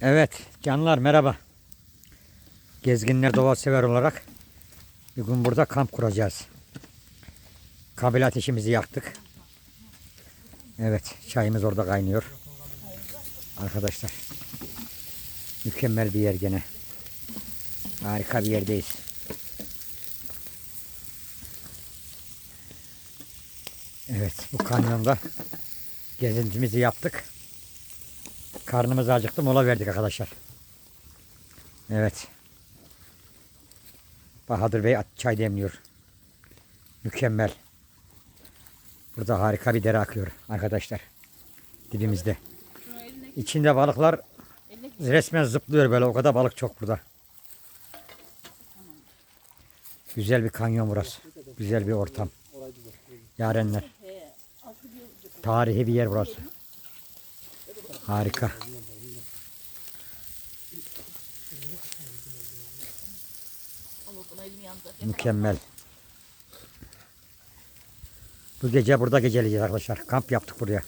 Evet canlar merhaba. Gezginler doğa sever olarak bugün burada kamp kuracağız. Kabel ateşimizi yaktık. Evet çayımız orada kaynıyor. Arkadaşlar. Mükemmel bir yer gene. Harika bir yerdeyiz. Evet bu kanyonda gezintimizi yaptık. Karnımız acıktı mola verdik arkadaşlar. Evet. Bahadır Bey çay demliyor. Mükemmel. Burada harika bir dere akıyor arkadaşlar. Dibimizde. İçinde balıklar resmen zıplıyor böyle. O kadar balık çok burada. Güzel bir kanyon burası. Güzel bir ortam. Yarenler. Tarihi bir yer burası. Harika. Mükemmel. Bu gece burada geceleyeceğiz arkadaşlar. Kamp yaptık buraya.